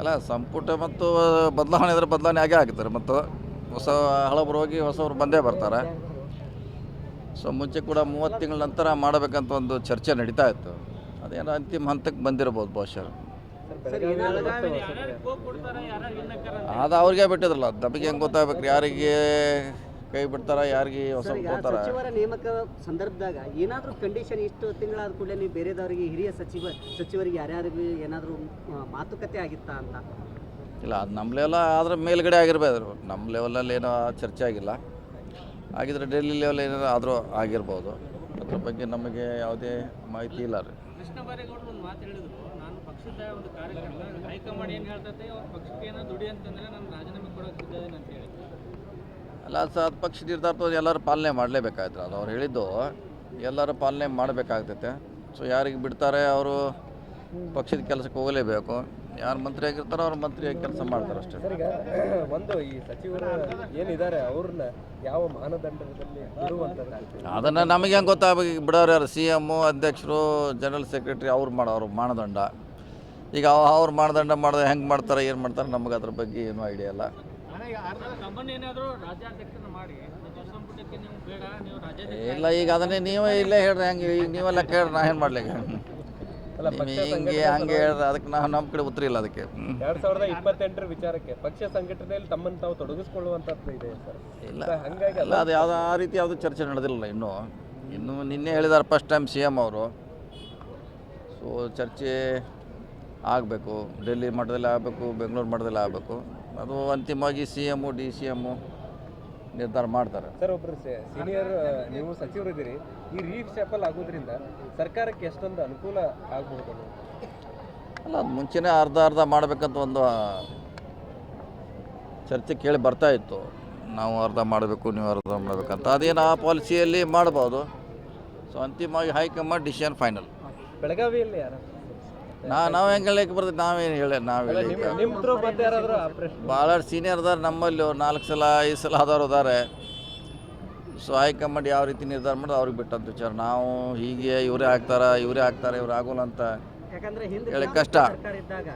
ಅಲ್ಲ ಸಂಪುಟ ಮತ್ತು ಬದಲಾವಣೆ ಇದ್ರೆ ಬದಲಾವಣೆ ಆಗೇ ಆಗ್ತಾರೆ ಮತ್ತು ಹೊಸ ಹಳಬರು ಹೋಗಿ ಹೊಸವ್ರು ಬಂದೇ ಬರ್ತಾರೆ. ಸೊ ಮುಂಚೆ ಕೂಡ ಮೂವತ್ತು ತಿಂಗಳ ನಂತರ ಮಾಡಬೇಕಂತ ಒಂದು ಚರ್ಚೆ ನಡೀತಾ ಇತ್ತು. ಅದೇನೋ ಅಂತಿಮ ಹಂತಕ್ಕೆ ಬಂದಿರ್ಬೋದು ಬಹುಶಃ. ಅದು ಅವ್ರಿಗೆ ಬಿಟ್ಟಿದ್ರಲ್ಲ ನಮಗೆ ಹೆಂಗೆ ಗೊತ್ತಾಗ್ಬೇಕು? ಯಾರಿಗೆ ಕೈ ಬಿಡ್ತಾರ ಯಾರಿಗೆ ಹೊಸ ಕೊಡ್ತಾರ? ಸಚಿವರ ನೇಮಕ ಸಂದರ್ಭದಾಗ ಏನಾದರೂ ಕಂಡೀಷನ್ ಇಷ್ಟು ತಿಂಗಳಾದ ಕೂಡಲೇ ನೀವು ಬೇರೆದವರಿಗೆ ಹಿರಿಯ ಸಚಿವ ಸಚಿವರಿಗೆ ಯಾರ್ಯಾರಿಗೂ ಏನಾದರೂ ಮಾತುಕತೆ ಆಗಿತ್ತಾ ಅಂತ? ಇಲ್ಲ ಅದು ನಮ್ಮ ಲೆವೆಲ್ಲ ಆದ್ರೆ ಮೇಲ್ಗಡೆ ಆಗಿರ್ಬೋದು ನಮ್ಮ ಲೆವೆಲಲ್ಲಿ ಏನೋ ಚರ್ಚೆ ಆಗಿಲ್ಲ. ಆಗಿದ್ರೆ ಡೆಲ್ಲಿ ಲೆವೆಲ್ ಏನಾರ ಆದರೂ ಆಗಿರ್ಬೋದು. ಅದ್ರ ಬಗ್ಗೆ ನಮಗೆ ಯಾವುದೇ ಮಾಹಿತಿ ಇಲ್ಲ ರೀ. ಕೃಷ್ಣ ಬೈರೇಗೌಡರು ಒಂದು ಮಾತು ಹೇಳಿದ್ರು. ನಾನು ಪಕ್ಷದ ಒಂದು ಕಾರ್ಯಕರ್ತ ಹೈಕಮಾಂಡ್ ಏನು ಹೇಳ್ತೈತೆ ಅವ್ರ ಪಕ್ಷಕ್ಕೆ ಏನೋ ದುಡಿ ಅಂತಂದ್ರೆ ನಾನು ರಾಜೀನಾಮೆ ಕೊಡೋಕೆ ಸಿದ್ಧದೇನೆ ಅಂತ ಹೇಳಿ. ಅಲ್ಲ ಸರ್ ಅದು ಪಕ್ಷ ನಿರ್ಧಾರ ಎಲ್ಲರೂ ಪಾಲನೆ ಮಾಡಲೇಬೇಕಾಯ್ತು ಅದು ಅವ್ರು ಹೇಳಿದ್ದು ಎಲ್ಲರೂ ಪಾಲನೆ ಮಾಡಬೇಕಾಗ್ತೈತೆ. ಸೊ ಯಾರಿಗೆ ಬಿಡ್ತಾರೆ ಅವರು ಪಕ್ಷದ ಕೆಲಸಕ್ಕೆ ಹೋಗಲೇಬೇಕು. ಯಾರು ಮಂತ್ರಿ ಆಗಿರ್ತಾರೋ ಅವ್ರು ಮಂತ್ರಿಯಾಗಿ ಕೆಲಸ ಮಾಡ್ತಾರೆ ಅಷ್ಟೇ. ಸರ್ ಈಗ ಒಂದು ಈ ಸಚಿವರು ಏನಿದ್ದಾರೆ ಅವ್ರನ್ನ ಯಾವ ಮಾನದಂಡದಲ್ಲಿ ಬಿಡುವಂಥದ್ದು? ಅದನ್ನು ನಮಗೆ ಹೆಂಗೆ ಗೊತ್ತಾಗಬೇಕು? ಬಿಡೋರು ಯಾರು? ಸಿ ಎಮ್ಮು ಅಧ್ಯಕ್ಷರು ಜನರಲ್ ಸೆಕ್ರೆಟ್ರಿ ಅವ್ರು ಮಾಡೋರು ಮಾನದಂಡ. ಈಗ ಅವ- ಅವ್ರು ಮಾನದಂಡ ಮಾಡಿದ್ರೆ ಹೆಂಗೆ ಮಾಡ್ತಾರೆ ಏನು ಮಾಡ್ತಾರೆ ನಮಗೆ ಅದ್ರ ಬಗ್ಗೆ ಏನೂ ಐಡಿಯಾ ಇಲ್ಲ. ಇಲ್ಲ ಈಗ ಅದನ್ನೇ ನೀವೇ ಇಲ್ಲೇ ಹೇಳ್ರಿ ಹಂಗೆ ಈಗ ನೀವೆಲ್ಲ ಕೇಳ್ರಿ ನಾ ಏನು ಮಾಡ್ಲಿಕ್ಕೆ ಹಿಂಗೆ ಹಂಗೆ ಹೇಳ್ರಿ ಅದಕ್ಕೆ ನಾವು ನಮ್ಮ ಕಡೆ ಉತ್ತರ ಇಲ್ಲ ಅದಕ್ಕೆ. ಎರಡು ಎರಡ್ ಸಾವಿರದ ಇಪ್ಪತ್ತೆಂಟರ ವಿಚಾರಕ್ಕೆ ಪಕ್ಷ ಸಂಘಟನೆಯಲ್ಲಿ ತಮ್ಮನ್ನು ತಾವು ತೊಡಗಿಸ್ಕೊಳ್ಳುವಂಥದ್ದು ಇದೆ ಸರ್. ಇಲ್ಲ. ಹಂಗಾಗಿ ಅಲ್ಲ ಅದು ಯಾವ್ದು ಆ ರೀತಿ ಯಾವುದೂ ಚರ್ಚೆ ನಡೆದಿಲ್ಲ ಇನ್ನೂ. ಇನ್ನು ನಿನ್ನೆ ಹೇಳಿದಾರೆ ಫಸ್ಟ್ ಟೈಮ್ ಸಿ ಎಂ ಅವರು. ಸೊ ಚರ್ಚೆ ಆಗಬೇಕು. ಡೆಲ್ಲಿ ಮಟ್ಟದಲ್ಲಿ ಆಗಬೇಕು ಬೆಂಗಳೂರು ಮಟ್ಟದಲ್ಲಿ ಆಗಬೇಕು. ಅದು ಅಂತಿಮವಾಗಿ C M D C M ನಿರ್ಧಾರ ಮಾಡ್ತಾರೆ. ಸರ್ ಒಬ್ರು ಸೀನಿಯರ್ ನೀವು ಸಚಿವರಿದ್ದೀರಿ ಈ ರೀಶಫಲ್ ಆಗೋದ್ರಿಂದ ಸರ್ಕಾರಕ್ಕೆ ಎಷ್ಟೊಂದು ಅನುಕೂಲ ಆಗಬಹುದು ಅಲ್ಲ ಅದು ಮುಂಚೆನೇ ಅರ್ಧ ಅರ್ಧ ಮಾಡಬೇಕಂತ ಒಂದು ಚರ್ಚೆ ಕೇಳಿ ಬರ್ತಾ ಇತ್ತು. ನಾವು ಅರ್ಧ ಮಾಡಬೇಕು ನೀವು ಅರ್ಧ ಮಾಡಬೇಕಂತ. ಅದೇನು ಆ ಪಾಲಿಸಿಯಲ್ಲಿ ಮಾಡ್ಬೋದು. ಸೊ ಅಂತಿಮವಾಗಿ ಹೈಕಮಾಂಡ್ ಡಿಸಿಷನ್ ಫೈನಲ್ ಬೆಳಗಾವಿಯಲ್ಲಿ ಯಾರ? ನಾ ನಾವು ಹೆಂಗೆ ಹೇಳಕ್ಕೆ ಬರ್ತದೆ ನಾವೇನು ಹೇಳಿ ನಾವು ಭಾಳ ಸೀನಿಯರ್ ಅದಾರೆ ನಮ್ಮಲ್ಲಿ ಅವ್ರು ನಾಲ್ಕು ಸಲ ಐದು ಸಲ ಆದವ್ರು ಅದಾರೆ. ಸೊ ಹೈಕಮಾಂಡ್ ಯಾವ ರೀತಿ ನಿರ್ಧಾರ ಮಾಡೋದು ಅವ್ರಿಗೆ ಬಿಟ್ಟಂತ ವಿಚಾರ. ನಾವು ಹೀಗೆ ಇವರೇ ಹಾಕ್ತಾರೆ ಇವರೇ ಹಾಕ್ತಾರೆ ಇವ್ರು ಆಗೋಲ್ಲ ಅಂತ ಯಾಕಂದ್ರೆ ಹಿಂದೆ ಹೇಳಿ ಕಷ್ಟ. ಸರ್ಕಾರ ಇದ್ದಾಗ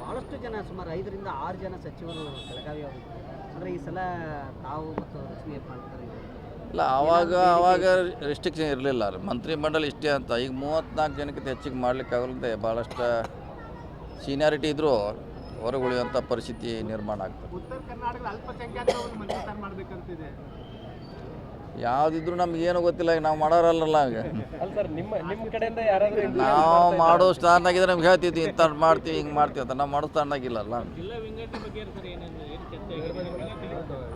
ಬಹಳಷ್ಟು ಜನ ಸುಮಾರು ಐದರಿಂದ ಆರು ಜನ ಸಚಿವರು ಬೆಳಗಾವಿ ಅವರು ಅಂದರೆ ಈ ಸಲ ತಾವು ಮತ್ತು ಲಕ್ಷ್ಮೀ ಹೆಬ್ಬಾಳ್ಕರ್. ಇಲ್ಲ ಆವಾಗ ಆವಾಗ ರೆಸ್ಟ್ರಿಕ್ಷನ್ ಇರಲಿಲ್ಲ ರೀ. ಮಂತ್ರಿ ಮಂಡಲ ಇಷ್ಟೇ ಅಂತ. ಈಗ ಮೂವತ್ತ್ನಾಲ್ಕು ಜನಕ್ಕಿಂತ ಹೆಚ್ಚಿಗೆ ಮಾಡ್ಲಿಕ್ಕೆ ಆಗಲ್ಲದೆ ಭಾಳಷ್ಟು ಸೀನಿಯಾರಿಟಿ ಇದ್ದರೂ ಹೊರಗೆ ಉಳಿಯುವಂಥ ಪರಿಸ್ಥಿತಿ ನಿರ್ಮಾಣ ಆಗ್ತದೆ. ಯಾವುದಿದ್ರು ನಮ್ಗೇನು ಗೊತ್ತಿಲ್ಲ ಈಗ ನಾವು ಮಾಡೋರಲ್ಲ ಈಗ. ಅಲ್ಲ ಸರ್ ನಿಮ್ಮ ನಿಮ್ಮ ಕಡೆಯಿಂದ ಯಾರಾದರೂ ನಾವು ಮಾಡೋ ಸ್ಥಾನದಾಗಿದ್ರೆ ನಮ್ಗೆ ಹೇಳ್ತಿದ್ವಿ ಇಂಥ ಮಾಡ್ತೀವಿ ಹಿಂಗೆ ಮಾಡ್ತೀವಿ ಅಂತ. ನಾವು ಮಾಡೋ ಸ್ಥಾನದಾಗಿಲ್ಲಲ್ಲ.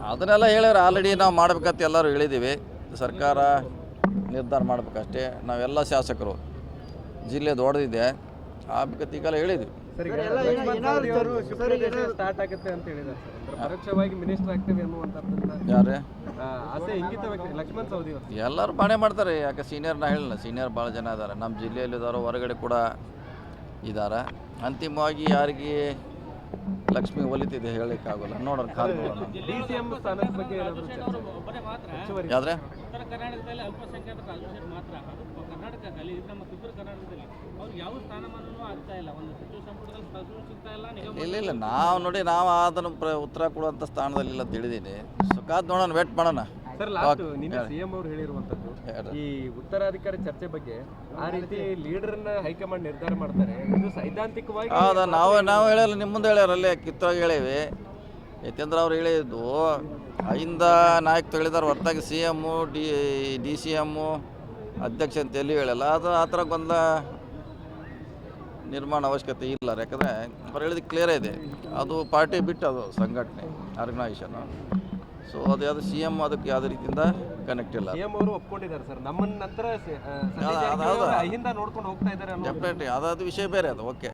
ಅದನ್ನೆಲ್ಲ ಹೇಳ್ಯಾರ ಆಲ್ರೆಡಿ ನಾವು ಮಾಡ್ಬೇಕಂತ ಎಲ್ಲರೂ ಹೇಳಿದ್ದೀವಿ ಸರ್ಕಾರ ನಿರ್ಧಾರ ಮಾಡ್ಬೇಕಷ್ಟೇ. ನಾವೆಲ್ಲ ಶಾಸಕರು ಜಿಲ್ಲೆ ದೊಡ್ಡದಿದೆ ಈಗೆಲ್ಲ ಹೇಳಿದ್ವಿ. ಯಾರೇ? ಆ, ವ್ಯಕ್ತಿ ಲಕ್ಷ್ಮಣ್ ಸವದಿ ಎಲ್ಲರೂ ಬಾಣೆ ಮಾಡ್ತಾರೆ ಯಾಕೆ ಸೀನಿಯರ್ ನಾ ಹೇಳಿಲ್ಲ. ಸೀನಿಯರ್ ಭಾಳ ಜನ ಇದ್ದಾರೆ ನಮ್ಮ ಜಿಲ್ಲೆಯಲ್ಲಿ ಇದ್ದಾರೋ ಹೊರಗಡೆ ಕೂಡ ಇದ್ದಾರೆ ಅಂತಿಮವಾಗಿ ಯಾರಿಗೆ ಲಕ್ಷ್ಮಿ ಒಲಿತಿದೆ ಹೇಳಲಿಕ್ಕಾಗಲ್ಲ. ನೋಡೋಣ ಕಾದು ಯಾವ್ದ್ರೆ? ಉತ್ತರ ಕರ್ನಾಟಕದಲ್ಲಿ ಅಲ್ಪಸಂಖ್ಯಾತರ ಅಲ್ಪಸಂಖ್ಯಾತ ಮಾತ್ರ. ಅದು ಕರ್ನಾಟಕದಲ್ಲಿ ನಮ್ಮ ಉತ್ತರ ಕರ್ನಾಟಕದಲ್ಲಿ. ಅವ್ರಿಗೆ ಯಾವ ಸ್ಥಾನಮಾನನೂ ಆಗ್ತಾ ಇಲ್ಲ. ಒಂದು ಸಚಿವ ಸಂಪುಟದಲ್ಲಿ ಸ್ಥಾನ ಸಿಗ್ತಾ ಇಲ್ಲ ನಿಗಮ ಇಲ್ಲ ಇಲ್ಲ. ನಾವು ನೋಡಿ ನಾವು ಅದನ್ನು ಪ್ರ ಉತ್ತರ ಕೊಡುವಂಥ ಸ್ಥಾನದಲ್ಲಿ ಇಲ್ಲ ತಿಳಿದೀನಿ ಸೊ ಕಾದು ನೋಡೋಣ ವೇಟ್ ಮಾಡೋಣ. ಸರ್ ಲಾಸ್ಟ್ ನಿನ್ನೆ ಸಿಎಂ ಅವರು ಹೇಳಿರುವಂತದ್ದು ಈ ಉತ್ತರಾಧಿಕಾರಿ ಚರ್ಚೆ ಬಗ್ಗೆ ಆ ರೀತಿ ಲೀಡರ್ನ ಹೈಕಮಾಂಡ್ ನಿರ್ಧಾರ ಮಾಡ್ತಾರೆ. ಇದು ಸೈದ್ಧಾಂತಿಕವಾಗಿ ಹೌದಾ? ನಾವು ನಾವು ಹೇಳಲ್ಲ ನಿಮ್ಮ ಮುಂದೆ ಹೇಳ್ಯಾರ ಅಲ್ಲೇ ಕಿತ್ತೋಗಿ ಯಾಕೆಂದ್ರೆ ಯತೇಂದ್ರ ಅವ್ರು ಹೇಳಿದ್ದು ಅಯಿಂದ ನಾಯಕ್ ಹೇಳಿದಾರೆ ಹೊರತಾಗಿ C M D D C M ಅಧ್ಯಕ್ಷ ಅಂತ ಎಲ್ಲಿ ಹೇಳಲ್ಲ. ಅದು ಆ ಥರ ಗೊಂದಲ ನಿರ್ಮಾಣ ಅವಶ್ಯಕತೆ ಇಲ್ಲ. ಯಾಕಂದರೆ ಅವ್ರು ಹೇಳಿದ ಕ್ಲಿಯರ್ ಇದೆ. ಅದು ಪಾರ್ಟಿ ಬಿಟ್ಟು ಅದು ಸಂಘಟನೆ ಆರ್ಗನೈಸೇಷನು ಸೊ ಅದು ಯಾವುದು ಸಿ ಎಂ ಅದಕ್ಕೆ ಯಾವುದೇ ರೀತಿಯಿಂದ ಕನೆಕ್ಟ್ ಇಲ್ಲ. ಸಿ ಎಂ ಅವರು ಒಪ್ಕೊಂಡಿದ್ದಾರೆ ಸರ್. ನಮ್ಮ ನಂತರ ಸ- ಆ, ಸಂಜಯ್ ಜಾರಕಿಹೊಳಿ ಅದು- ಅಹಿಂದ ನೋಡ್ಕೊಂಡು ಹೋಗ್ತಾ ಇದ್ದಾರೆ ಅನ್ನೋ ಡೆಫಿನೆಟ್ಲಿ ಅದಾದ ವಿಷಯ ಬೇರೆ ಅದು. ಓಕೆ